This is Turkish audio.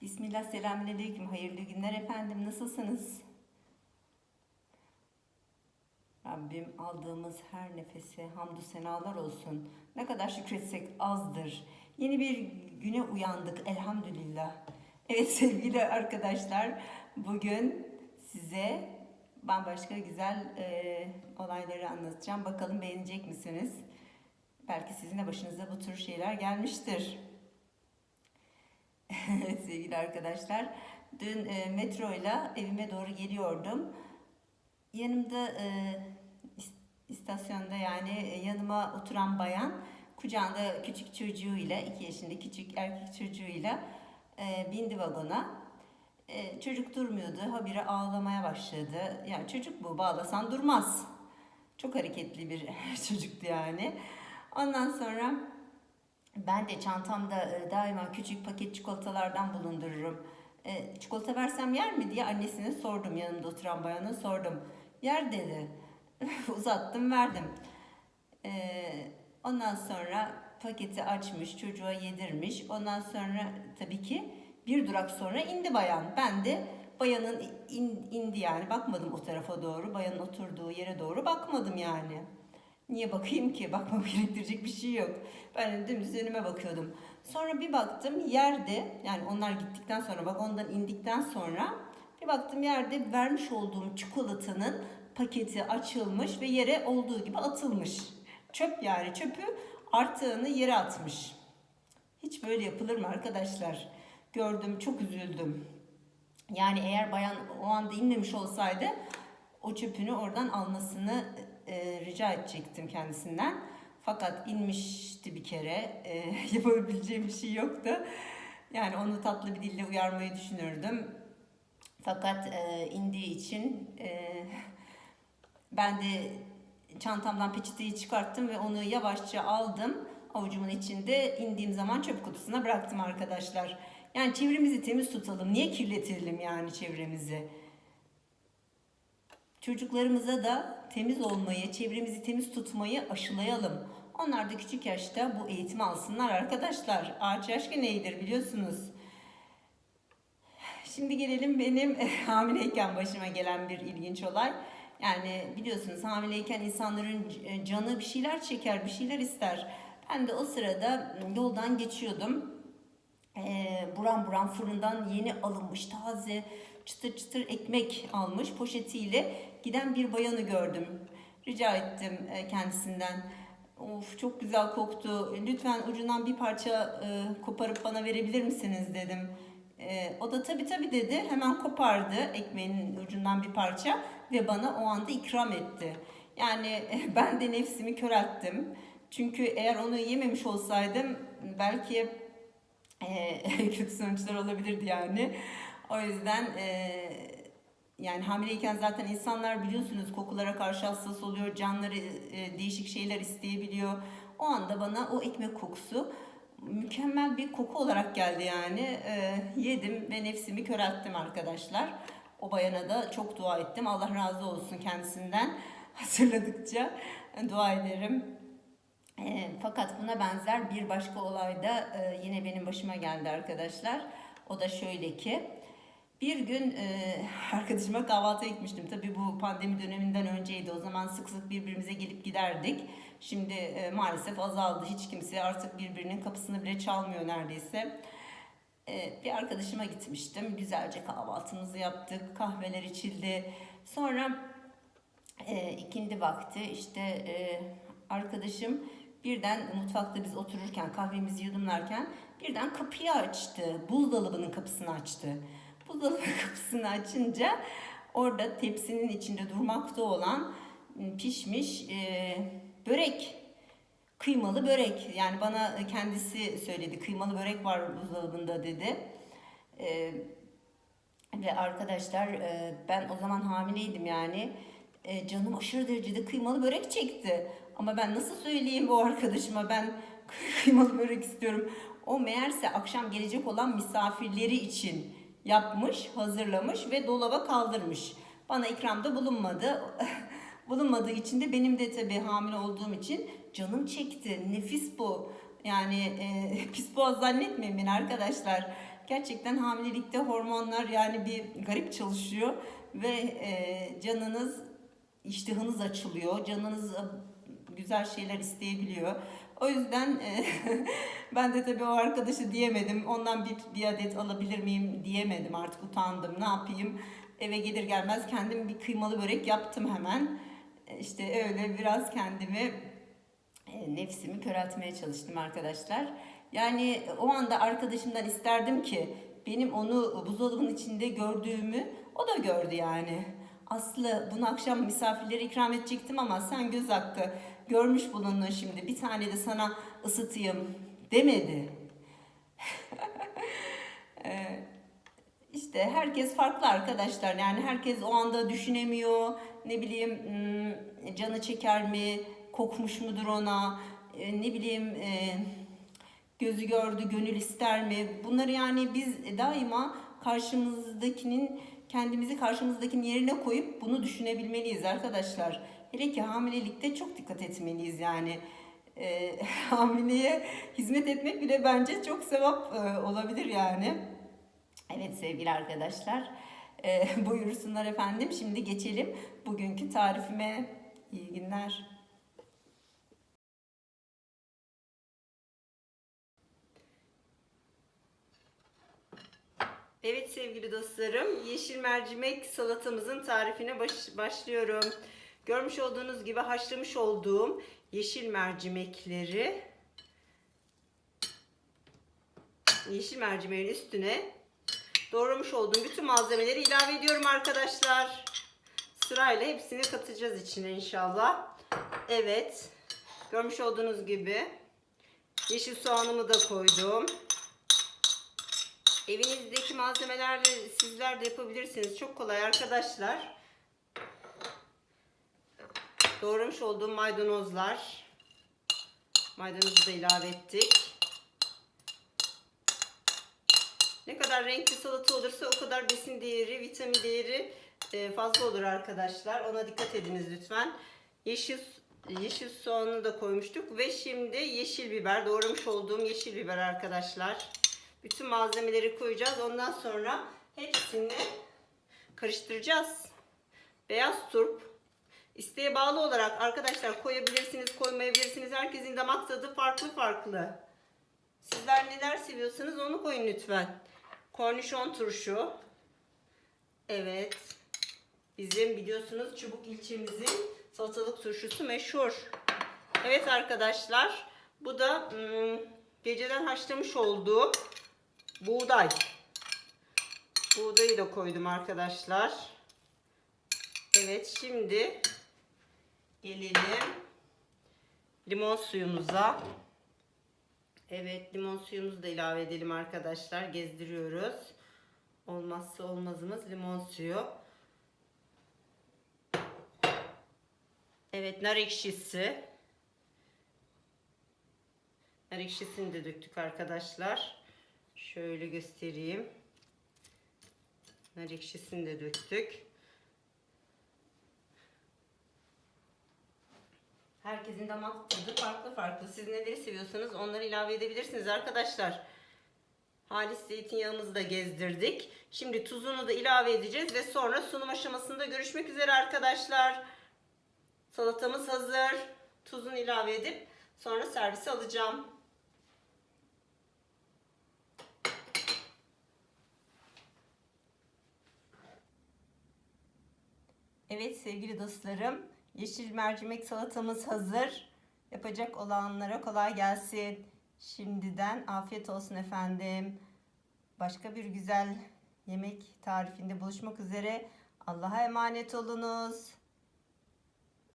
Bismillah, selamünaleyküm. Hayırlı günler efendim. Nasılsınız? Rabbim aldığımız her nefese hamdü senalar olsun. Ne kadar şükretsek azdır. Yeni bir güne uyandık elhamdülillah. Evet sevgili arkadaşlar, bugün size bambaşka güzel e, olayları anlatacağım. Bakalım beğenecek misiniz? Belki sizin de başınıza bu tür şeyler gelmiştir. Sevgili arkadaşlar. Dün e, metro ile evime doğru geliyordum. Yanımda e, is- istasyonda yani e, yanıma oturan bayan kucağında küçük çocuğuyla, iki yaşında küçük erkek çocuğuyla e, bindi vagona. E, çocuk durmuyordu, habire ağlamaya başladı. Yani çocuk bu, bağlasan durmaz. Çok hareketli bir çocuktu yani. Ondan sonra ben de çantamda e, daima küçük paket çikolatalardan bulundururum. E, çikolata versem yer mi diye annesine sordum. Yanımda oturan bayana sordum. Yer dedi. Uzattım verdim. E, ondan sonra paketi açmış çocuğa yedirmiş. Ondan sonra tabii ki bir durak sonra indi bayan. Ben de bayanın in- indi yani bakmadım o tarafa doğru. Bayanın oturduğu yere doğru bakmadım yani. Niye bakayım ki? Bakmam gerektirecek bir şey yok. Ben dümdüz önüme bakıyordum. Sonra bir baktım yerde yani onlar gittikten sonra vagondan indikten sonra bir baktım yerde vermiş olduğum çikolatanın paketi açılmış ve yere olduğu gibi atılmış. Çöp yani çöpü artığını yere atmış. Hiç böyle yapılır mı arkadaşlar? Gördüm çok üzüldüm. Yani eğer bayan o anda inmemiş olsaydı o çöpünü oradan almasını e, rica edecektim kendisinden. Fakat inmişti bir kere. E, yapabileceğim bir şey yoktu. Yani onu tatlı bir dille uyarmayı düşünürdüm. Fakat e, indiği için e, ben de çantamdan peçeteyi çıkarttım ve onu yavaşça aldım. Avucumun içinde indiğim zaman çöp kutusuna bıraktım arkadaşlar. Yani çevremizi temiz tutalım. Niye kirletelim yani çevremizi? Çocuklarımıza da temiz olmayı, çevremizi temiz tutmayı aşılayalım. Onlar da küçük yaşta bu eğitimi alsınlar arkadaşlar. Ağaç yaşken neydir biliyorsunuz. Şimdi gelelim benim hamileyken başıma gelen bir ilginç olay. Yani biliyorsunuz hamileyken insanların c- canı bir şeyler çeker, bir şeyler ister. Ben de o sırada yoldan geçiyordum. Ee, buram buram fırından yeni alınmış taze çıtır çıtır ekmek almış poşetiyle giden bir bayanı gördüm. Rica ettim e, kendisinden. Of çok güzel koktu. Lütfen ucundan bir parça e, koparıp bana verebilir misiniz dedim. E, o da tabii tabii dedi. Hemen kopardı ekmeğin ucundan bir parça ve bana o anda ikram etti. Yani e, ben de nefsimi körelttim. Çünkü eğer onu yememiş olsaydım belki e, kötü sonuçlar olabilirdi yani. O yüzden e, yani hamileyken zaten insanlar biliyorsunuz kokulara karşı hassas oluyor, canları e, değişik şeyler isteyebiliyor. O anda bana o ekmek kokusu mükemmel bir koku olarak geldi yani. E, yedim ve nefsimi körelttim arkadaşlar. O bayana da çok dua ettim. Allah razı olsun kendisinden. Hatırladıkça dua ederim. E, fakat buna benzer bir başka olay da e, yine benim başıma geldi arkadaşlar. O da şöyle ki bir gün e, arkadaşıma kahvaltıya gitmiştim. Tabii bu pandemi döneminden önceydi. O zaman sık sık birbirimize gelip giderdik. Şimdi e, maalesef azaldı. Hiç kimse artık birbirinin kapısını bile çalmıyor neredeyse. E, bir arkadaşıma gitmiştim. Güzelce kahvaltımızı yaptık. Kahveler içildi. Sonra e, ikindi vakti işte e, arkadaşım birden mutfakta biz otururken kahvemizi yudumlarken birden kapıyı açtı. Buzdolabının kapısını açtı. Buzdolabı kapısını açınca orada tepsinin içinde durmakta olan m, pişmiş e, börek. Kıymalı börek. Yani bana kendisi söyledi. Kıymalı börek var buzdolabında dedi. E, ve arkadaşlar e, ben o zaman hamileydim yani. E, canım aşırı derecede kıymalı börek çekti. Ama ben nasıl söyleyeyim bu arkadaşıma ben kıymalı börek istiyorum. O meğerse akşam gelecek olan misafirleri için yapmış, hazırlamış ve dolaba kaldırmış. Bana ikramda bulunmadı. Bulunmadığı için de benim de tabii hamile olduğum için canım çekti. Nefis bu. Yani e, pis boğaz zannetmeyin beni arkadaşlar. Gerçekten hamilelikte hormonlar yani bir garip çalışıyor ve e, canınız iştahınız açılıyor. Canınız e, güzel şeyler isteyebiliyor. O yüzden e, ben de tabii o arkadaşı diyemedim. Ondan bir, bir adet alabilir miyim diyemedim. Artık utandım. Ne yapayım? Eve gelir gelmez kendim bir kıymalı börek yaptım hemen. E, İşte öyle biraz kendimi e, nefsimi köreltmeye çalıştım arkadaşlar. Yani o anda arkadaşımdan isterdim ki benim onu buzdolabının içinde gördüğümü o da gördü yani. Aslı bunu akşam misafirlere ikram edecektim ama sen göz hakkı görmüş bulundun şimdi bir tane de sana ısıtayım demedi. Ee, işte herkes farklı arkadaşlar. Yani herkes o anda düşünemiyor. Ne bileyim hmm, canı çeker mi? Kokmuş mudur ona? E, Ne bileyim e, gözü gördü, gönül ister mi? Bunları yani biz daima karşımızdakinin kendimizi karşımızdakinin yerine koyup bunu düşünebilmeliyiz arkadaşlar. Hele ki hamilelikte çok dikkat etmeliyiz yani. E, hamileye hizmet etmek bile bence çok sevap e, olabilir yani. Evet sevgili arkadaşlar, e, buyursunlar efendim. Şimdi geçelim bugünkü tarifime. İyi günler. Evet sevgili dostlarım, yeşil mercimek salatamızın tarifine baş- başlıyorum. Görmüş olduğunuz gibi haşlamış olduğum yeşil mercimekleri yeşil mercimeğin üstüne doğramış olduğum bütün malzemeleri ilave ediyorum arkadaşlar. Sırayla hepsini katacağız içine inşallah. Evet. Görmüş olduğunuz gibi yeşil soğanımı da koydum. Evinizdeki malzemelerle sizler de yapabilirsiniz. Çok kolay arkadaşlar. Doğramış olduğum maydanozlar. Maydanozu da ilave ettik. Ne kadar renkli salata olursa o kadar besin değeri, vitamin değeri e, fazla olur arkadaşlar. Ona dikkat ediniz lütfen. Yeşil yeşil soğanı da koymuştuk ve şimdi yeşil biber, doğramış olduğum yeşil biber arkadaşlar. Bütün malzemeleri koyacağız. Ondan sonra hepsini karıştıracağız. Beyaz turp isteğe bağlı olarak arkadaşlar koyabilirsiniz, koymayabilirsiniz. Herkesin damak tadı farklı farklı. Sizler neler seviyorsanız onu koyun lütfen. Kornişon turşu. Evet. Bizim biliyorsunuz Çubuk ilçemizin salatalık turşusu meşhur. Evet arkadaşlar. Bu da hmm, geceden haşlamış olduğum buğday. Buğdayı da koydum arkadaşlar. Evet şimdi gelelim limon suyumuza. Evet limon suyumuzu da ilave edelim arkadaşlar. Gezdiriyoruz. Olmazsa olmazımız limon suyu. Evet nar ekşisi. Nar ekşisini de döktük arkadaşlar. Şöyle göstereyim. Nar ekşisini de döktük. Herkesin damak tadı farklı farklı. Siz neleri seviyorsanız onları ilave edebilirsiniz arkadaşlar. Halis zeytinyağımızı da gezdirdik. Şimdi tuzunu da ilave edeceğiz ve sonra sunum aşamasında görüşmek üzere arkadaşlar. Salatamız hazır. Tuzunu ilave edip sonra servise alacağım. Evet sevgili dostlarım, yeşil mercimek salatamız hazır. Yapacak olanlara kolay gelsin. Şimdiden afiyet olsun efendim. Başka bir güzel yemek tarifinde buluşmak üzere. Allah'a emanet olunuz.